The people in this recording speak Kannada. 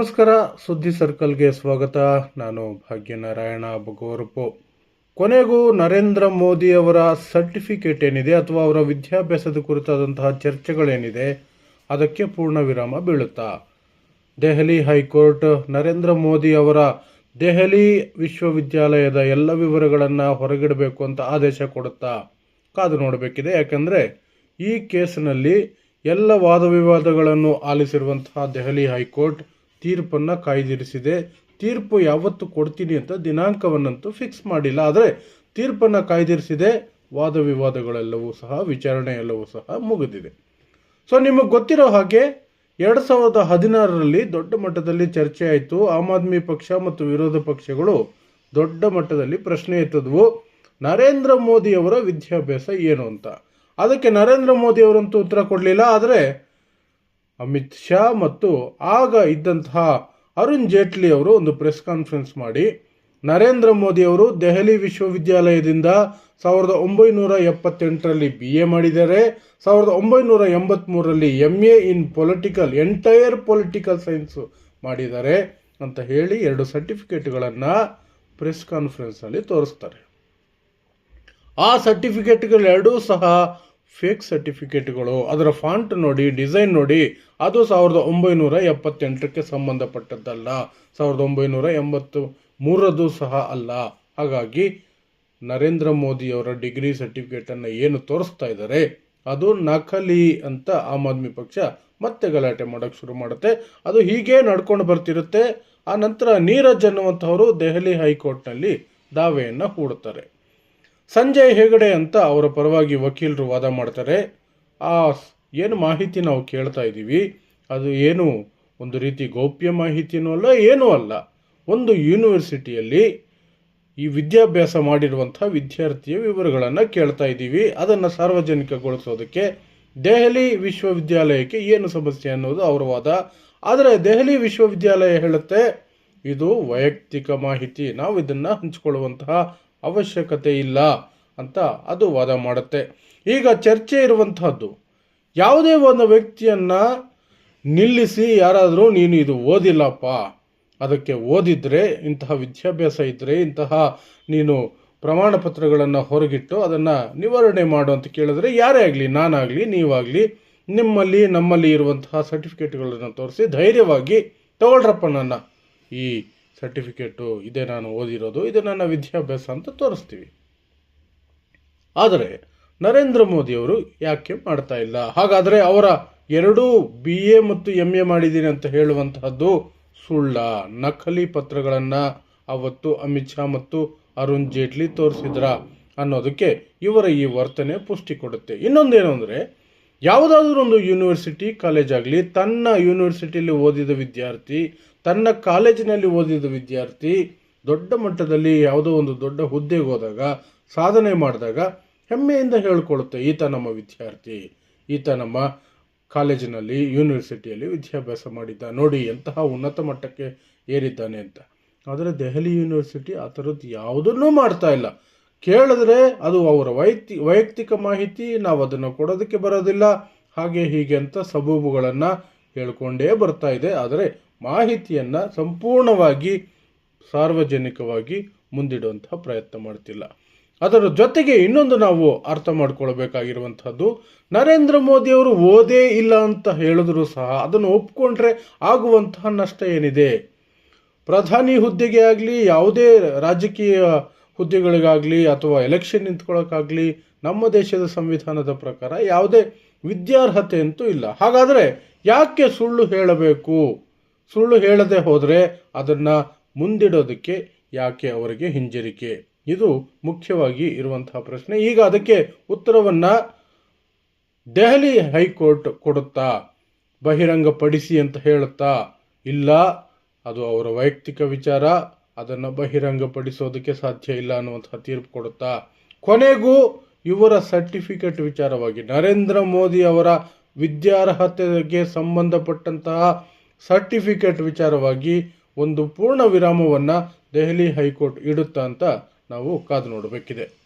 ನಮಸ್ಕಾರ, ಸುದ್ದಿ ಸರ್ಕಲ್ಗೆ ಸ್ವಾಗತ. ನಾನು ಭಾಗ್ಯನಾರಾಯಣ ಬಗೋರಪು ಕೊನೆಗೂ ನರೇಂದ್ರ ಮೋದಿ ಅವರ ಸರ್ಟಿಫಿಕೇಟ್ ಏನಿದೆ ಅಥವಾ ಅವರ ವಿದ್ಯಾಭ್ಯಾಸದ ಕುರಿತಾದಂತಹ ಚರ್ಚೆಗಳೇನಿದೆ, ಅದಕ್ಕೆ ಪೂರ್ಣ ವಿರಾಮ ಬೀಳುತ್ತಾ? ದೆಹಲಿ ಹೈಕೋರ್ಟ್, ನರೇಂದ್ರ ಮೋದಿ ಅವರ ದೆಹಲಿ ವಿಶ್ವವಿದ್ಯಾಲಯದ ಎಲ್ಲ ವಿವರಗಳನ್ನು ಹೊರಗಿಡಬೇಕು ಅಂತ ಆದೇಶ ಕೊಡುತ್ತಾ? ಕಾದು ನೋಡಬೇಕಿದೆ. ಯಾಕಂದರೆ ಈ ಕೇಸಿನಲ್ಲಿ ಎಲ್ಲ ವಾದ ವಿವಾದಗಳನ್ನು ಆಲಿಸಿರುವಂತಹ ದೆಹಲಿ ಹೈಕೋರ್ಟ್ ತೀರ್ಪನ್ನು ಕಾಯ್ದಿರಿಸಿದೆ. ತೀರ್ಪು ಯಾವತ್ತು ಕೊಡ್ತೀನಿ ಅಂತ ದಿನಾಂಕವನ್ನಂತೂ ಫಿಕ್ಸ್ ಮಾಡಿಲ್ಲ. ಆದರೆ ತೀರ್ಪನ್ನು ಕಾಯ್ದಿರಿಸಿದೆ. ವಾದ ವಿವಾದಗಳೆಲ್ಲವೂ ಸಹ ವಿಚಾರಣೆ ಎಲ್ಲವೂ ಸಹ ಮುಗಿದಿದೆ. ಸೊ ನಿಮಗೆ ಗೊತ್ತಿರೋ ಹಾಗೆ ಎರಡು ಸಾವಿರದ ಹದಿನಾರರಲ್ಲಿ ದೊಡ್ಡ ಮಟ್ಟದಲ್ಲಿ ಚರ್ಚೆ ಆಯಿತು. ಆಮ್ ಆದ್ಮಿ ಪಕ್ಷ ಮತ್ತು ವಿರೋಧ ಪಕ್ಷಗಳು ದೊಡ್ಡ ಮಟ್ಟದಲ್ಲಿ ಪ್ರಶ್ನೆ ಎತ್ತಿದ್ವು. ನರೇಂದ್ರ ಮೋದಿಯವರ ವಿದ್ಯಾಭ್ಯಾಸ ಏನು ಅಂತ? ಅದಕ್ಕೆ ನರೇಂದ್ರ ಮೋದಿ ಅವರಂತೂ ಉತ್ತರ ಕೊಡಲಿಲ್ಲ. ಆದರೆ ಅಮಿತ್ ಶಾ ಮತ್ತು ಆಗ ಇದ್ದಂತಹ ಅರುಣ್ ಜೇಟ್ಲಿ ಅವರು ಒಂದು ಪ್ರೆಸ್ ಕಾನ್ಫರೆನ್ಸ್ ಮಾಡಿ, ನರೇಂದ್ರ ಮೋದಿ ಅವರು ದೆಹಲಿ ವಿಶ್ವವಿದ್ಯಾಲಯದಿಂದ ಸಾವಿರದ ಒಂಬೈನೂರ ಎಪ್ಪತ್ತೆಂಟರಲ್ಲಿ ಬಿ ಎ ಮಾಡಿದ್ದಾರೆ, ಸಾವಿರದ ಒಂಬೈನೂರ ಎಂಬತ್ತ್ಮೂರರಲ್ಲಿ M A in political entire political science ಮಾಡಿದ್ದಾರೆ ಅಂತ ಹೇಳಿ ಎರಡು ಸರ್ಟಿಫಿಕೇಟ್ಗಳನ್ನು ಪ್ರೆಸ್ ಕಾನ್ಫರೆನ್ಸಲ್ಲಿ ತೋರಿಸ್ತಾರೆ. ಆ ಸರ್ಟಿಫಿಕೇಟ್ಗಳೆರಡೂ ಸಹ ಫೇಕ್ ಸರ್ಟಿಫಿಕೇಟ್ಗಳು ಅದರ ಫಾಂಟ್ ನೋಡಿ ಡಿಸೈನ್ ನೋಡಿ, ಅದು ಸಾವಿರದ ಒಂಬೈನೂರ ಎಪ್ಪತ್ತೆಂಟಕ್ಕೆ ಸಂಬಂಧಪಟ್ಟದ್ದಲ್ಲ. ಸಾವಿರದ ಒಂಬೈನೂರ ಎಂಬತ್ತು ಮೂರದು ಸಹ ಅಲ್ಲ. ಹಾಗಾಗಿ, ನರೇಂದ್ರ ಮೋದಿಯವರ ಡಿಗ್ರಿ ಸರ್ಟಿಫಿಕೇಟನ್ನು ಏನು ತೋರಿಸ್ತಾ ಇದ್ದಾರೆ, ಅದು ನಕಲಿ ಅಂತ ಆಮ್ ಆದ್ಮಿ ಪಕ್ಷ ಮತ್ತೆ ಗಲಾಟೆ ಮಾಡೋಕ್ಕೆ ಶುರು ಮಾಡುತ್ತೆ. ಅದು ಹೀಗೆ ನಡ್ಕೊಂಡು ಬರ್ತಿರುತ್ತೆ. ಆ ನಂತರ ನೀರಜ್ ಅನ್ನುವಂಥವರು ದೆಹಲಿ ಹೈಕೋರ್ಟ್ನಲ್ಲಿ ದಾವೆಯನ್ನು ಹೂಡುತ್ತಾರೆ. ಸಂಜಯ್ ಹೆಗಡೆ ಅಂತ ಅವರ ಪರವಾಗಿ ವಕೀಲರು ವಾದ ಮಾಡ್ತಾರೆ. ಆ ಏನು ಮಾಹಿತಿ ನಾವು ಕೇಳ್ತಾ ಇದ್ದೀವಿ. ಅದು ಏನು ಒಂದು ರೀತಿ ಗೌಪ್ಯ ಮಾಹಿತಿನೂ ಅಲ್ಲ, ಏನೂ ಅಲ್ಲ. ಒಂದು ಯೂನಿವರ್ಸಿಟಿಯಲ್ಲಿ ಈ ವಿದ್ಯಾಭ್ಯಾಸ ಮಾಡಿರುವಂಥ ವಿದ್ಯಾರ್ಥಿಯ ವಿವರಗಳನ್ನು ಕೇಳ್ತಾ ಇದ್ದೀವಿ. ಅದನ್ನು ಸಾರ್ವಜನಿಕಗೊಳಿಸೋದಕ್ಕೆ ದೆಹಲಿ ವಿಶ್ವವಿದ್ಯಾಲಯಕ್ಕೆ ಏನು ಸಮಸ್ಯೆ ಅನ್ನೋದು ಅವರ ವಾದ. ಆದರೆ ದೆಹಲಿ ವಿಶ್ವವಿದ್ಯಾಲಯ ಹೇಳುತ್ತೆ, ಇದು ವೈಯಕ್ತಿಕ ಮಾಹಿತಿ. ನಾವು ಇದನ್ನು ಹಂಚಿಕೊಳ್ಳುವಂತಹ ಅವಶ್ಯಕತೆ ಇಲ್ಲ ಅಂತ ಅದು ವಾದ ಮಾಡುತ್ತೆ. ಈಗ ಚರ್ಚೆ ಇರುವಂತಹದ್ದು, ಯಾವುದೇ ಒಂದು ವ್ಯಕ್ತಿಯನ್ನು ನಿಲ್ಲಿಸಿ ಯಾರಾದರೂ ನೀನು ಇದು ಓದಿಲ್ಲಪ್ಪ, ಅದಕ್ಕೆ ಓದಿದ್ರೆ, ಇಂತಹ ವಿದ್ಯಾಭ್ಯಾಸ ಇದ್ದರೆ ಇಂತಹ ನೀನು ಪ್ರಮಾಣ ಪತ್ರಗಳನ್ನು ಹೊರಗಿಟ್ಟು ಅದನ್ನು ನಿವಾರಣೆ ಮಾಡು ಅಂತ ಕೇಳಿದ್ರೆ ಯಾರೇ ಆಗಲಿ, ನಾನಾಗಲಿ, ನೀವಾಗಲಿ, ನಿಮ್ಮಲ್ಲಿ, ನಮ್ಮಲ್ಲಿ ಇರುವಂತಹ ಸರ್ಟಿಫಿಕೇಟ್ಗಳನ್ನು ತೋರಿಸಿ ಧೈರ್ಯವಾಗಿ ತಗೊಳ್ರಪ್ಪ ನನ್ನ ಈ ಸರ್ಟಿಫಿಕೇಟು ಇದೇ ನಾನು ಓದಿರೋದು, ಇದು ನನ್ನ ವಿದ್ಯಾಭ್ಯಾಸ ಅಂತ ತೋರಿಸ್ತೀವಿ. ಆದರೆ ನರೇಂದ್ರ ಮೋದಿಯವರು ಯಾಕೆ ಮಾಡ್ತಾ ಇಲ್ಲ? ಹಾಗಾದರೆ ಅವರ ಎರಡೂ ಬಿ ಎ ಮತ್ತು ಎಂ ಎ ಮಾಡಿದ್ದೀನಿ ಅಂತ ಹೇಳುವಂತಹದ್ದು ಸುಳ್ಳ. ನಕಲಿ ಪತ್ರಗಳನ್ನು ಅವತ್ತು ಅಮಿತ್ ಶಾ ಮತ್ತು ಅರುಣ್ ಜೇಟ್ಲಿ ತೋರಿಸಿದ್ರ ಅನ್ನೋದಕ್ಕೆ ಇವರ ಈ ವರ್ತನೆ ಪುಷ್ಟಿ ಕೊಡುತ್ತೆ. ಇನ್ನೊಂದೇನು ಅಂದರೆ ಯಾವುದಾದ್ರೂ ಒಂದು ಯೂನಿವರ್ಸಿಟಿ ಕಾಲೇಜ್ ಆಗಲಿ, ತನ್ನ ಯೂನಿವರ್ಸಿಟಿಯಲ್ಲಿ ಓದಿದ ವಿದ್ಯಾರ್ಥಿ, ತನ್ನ ಕಾಲೇಜಿನಲ್ಲಿ ಓದಿದ ವಿದ್ಯಾರ್ಥಿ, ದೊಡ್ಡ ಮಟ್ಟದಲ್ಲಿ ಯಾವುದೋ ಒಂದು ದೊಡ್ಡ ಹುದ್ದೆಗೆ ಹೋದಾಗ, ಸಾಧನೆ ಮಾಡಿದಾಗ ಹೆಮ್ಮೆಯಿಂದ ಹೇಳಿಕೊಳ್ಳುತ್ತೆ ಈತ ನಮ್ಮ ವಿದ್ಯಾರ್ಥಿ, ಈತ ನಮ್ಮ ಕಾಲೇಜಿನಲ್ಲಿ ಯೂನಿವರ್ಸಿಟಿಯಲ್ಲಿ ವಿದ್ಯಾಭ್ಯಾಸ ಮಾಡಿದ್ದ, ನೋಡಿ ಎಂತಹ ಉನ್ನತ ಮಟ್ಟಕ್ಕೆ ಏರಿದ್ದಾನೆ ಅಂತ. ಆದರೆ ದೆಹಲಿ ಯೂನಿವರ್ಸಿಟಿ ಆ ಥರದ್ದು ಯಾವುದನ್ನೂ ಮಾಡ್ತಾ ಇಲ್ಲ. ಕೇಳಿದ್ರೆ ಅದು ಅವರ ವೈಯಕ್ತಿ ವೈಯಕ್ತಿಕ ಮಾಹಿತಿ, ನಾವು ಅದನ್ನು ಕೊಡೋದಕ್ಕೆ ಬರೋದಿಲ್ಲ. ಹಾಗೆ ಹೀಗೆ ಅಂತ ಸಬೂಬುಗಳನ್ನು ಹೇಳ್ಕೊಂಡೇ ಬರ್ತಾ ಇದೆ. ಆದರೆ ಮಾಹಿತಿಯನ್ನು ಸಂಪೂರ್ಣವಾಗಿ ಸಾರ್ವಜನಿಕವಾಗಿ ಮುಂದಿಡುವಂತಹ ಪ್ರಯತ್ನ ಮಾಡ್ತಿಲ್ಲ. ಅದರ ಜೊತೆಗೆ ಇನ್ನೊಂದು ನಾವು ಅರ್ಥ ಮಾಡ್ಕೊಳ್ಬೇಕಾಗಿರುವಂಥದ್ದು, ನರೇಂದ್ರ ಮೋದಿಯವರು ಓದೇ ಇಲ್ಲ ಅಂತ ಹೇಳಿದ್ರು ಸಹ ಅದನ್ನು ಒಪ್ಕೊಂಡ್ರೆ ಆಗುವಂತಹ ನಷ್ಟ ಏನಿದೆ? ಪ್ರಧಾನಿ ಹುದ್ದೆಗೆ ಆಗಲಿ, ಯಾವುದೇ ರಾಜಕೀಯ ಹುದ್ದೆಗಳಿಗಾಗಲಿ ಅಥವಾ ಎಲೆಕ್ಷನ್ ನಿಂತ್ಕೊಳ್ಳೋಕ್ಕಾಗಲಿ ನಮ್ಮ ದೇಶದ ಸಂವಿಧಾನದ ಪ್ರಕಾರ ಯಾವುದೇ ವಿದ್ಯಾರ್ಹತೆ ಅಂತೂ ಇಲ್ಲ. ಹಾಗಾದರೆ ಯಾಕೆ ಸುಳ್ಳು ಹೇಳಬೇಕು? ಸುಳ್ಳು ಹೇಳದೆ ಹೋದರೆ ಅದನ್ನು ಮುಂದಿಡೋದಕ್ಕೆ ಯಾಕೆ ಅವರಿಗೆ ಹಿಂಜರಿಕೆ? ಇದು ಮುಖ್ಯವಾಗಿ ಇರುವಂತಹ ಪ್ರಶ್ನೆ. ಈಗ ಅದಕ್ಕೆ ಉತ್ತರವನ್ನು ದೆಹಲಿ ಹೈಕೋರ್ಟ್ ಕೊಡುತ್ತಾ? ಬಹಿರಂಗಪಡಿಸಿ ಅಂತ ಹೇಳುತ್ತಾ? ಇಲ್ಲ, ಅದು ಅವರ ವೈಯಕ್ತಿಕ ವಿಚಾರ. ಅದನ್ನು ಬಹಿರಂಗಪಡಿಸೋದಕ್ಕೆ ಸಾಧ್ಯ ಇಲ್ಲ ಅನ್ನುವಂತಹ ತೀರ್ಪು ಕೊಡುತ್ತಾ, ಕೊನೆಗೂ ಇವರ ಸರ್ಟಿಫಿಕೇಟ್ ವಿಚಾರವಾಗಿ ನರೇಂದ್ರ ಮೋದಿ ಅವರ ವಿದ್ಯಾರ್ಹತೆಗೆ ಸಂಬಂಧಪಟ್ಟಂತಹ ಸರ್ಟಿಫಿಕೇಟ್ ವಿಚಾರವಾಗಿ ಒಂದು ಪೂರ್ಣ ವಿರಾಮವನ್ನು ದೆಹಲಿ ಹೈಕೋರ್ಟ್ ಇಡುತ್ತಾ ಅಂತ ನಾವು ಕಾದು ನೋಡಬೇಕಿದೆ.